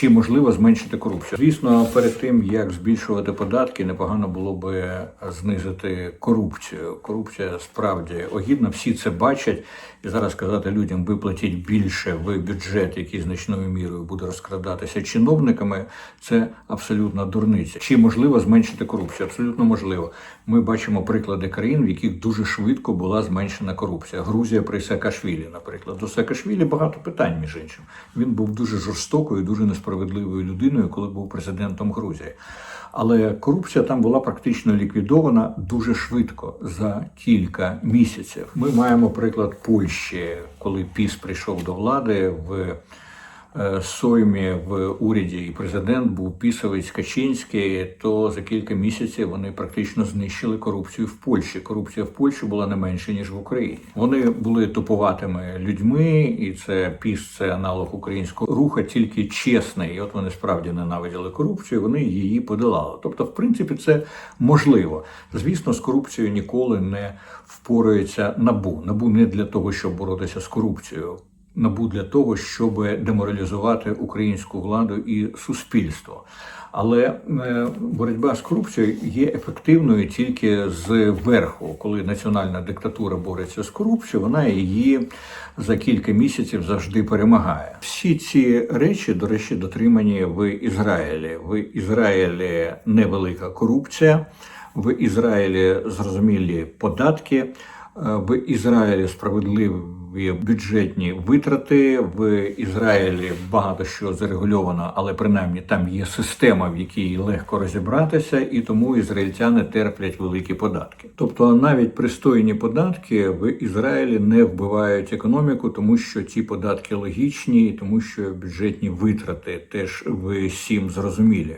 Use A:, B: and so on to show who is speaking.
A: Чи можливо зменшити корупцію? Звісно, перед тим як збільшувати податки, непогано було би знизити корупцію. Корупція справді огідна, всі це бачать. І зараз сказати людям, ви платіть більше в бюджет, який значною мірою буде розкрадатися чиновниками. Це абсолютно дурниця. Чи можливо зменшити корупцію? Абсолютно можливо. Ми бачимо приклади країн, в яких дуже швидко була зменшена корупція. Грузія при Саакашвілі, наприклад, до Саакашвілі багато питань між іншим. Він був дуже жорстокою, дуже несправедливою людиною, коли був президентом Грузії. Але корупція там була практично ліквідована дуже швидко за кілька місяців. Ми маємо приклад Польщі, коли Піс прийшов до влади в Соймі в уряді і президент був пісовець Качинський, то за кілька місяців вони практично знищили корупцію в Польщі. Корупція в Польщі була не менше ніж в Україні. Вони були тупуватими людьми, і це піс це аналог українського руха, тільки чесний. І от вони справді ненавиділи корупцію. Вони її подолали. Тобто, в принципі, це можливо. Звісно, з корупцією ніколи не впорається набу. Набу не для того, щоб боротися з корупцією. НАБУ для того, щоб деморалізувати українську владу і суспільство. Але е, боротьба з корупцією є ефективною тільки з верху, коли національна диктатура бореться з корупцією, вона її за кілька місяців завжди перемагає. Всі ці речі, до речі, дотримані в Ізраїлі. В Ізраїлі невелика корупція, в Ізраїлі зрозумілі податки. Е, В Ізраїлі справедливі бюджетні витрати. В Ізраїлі багато що зарегульовано, але принаймні там є система, в якій легко розібратися, і тому ізраїльтяни терплять великі податки. Тобто навіть пристойні податки в Ізраїлі не вбивають економіку, тому що ці податки логічні, і тому що бюджетні витрати теж всім зрозумілі.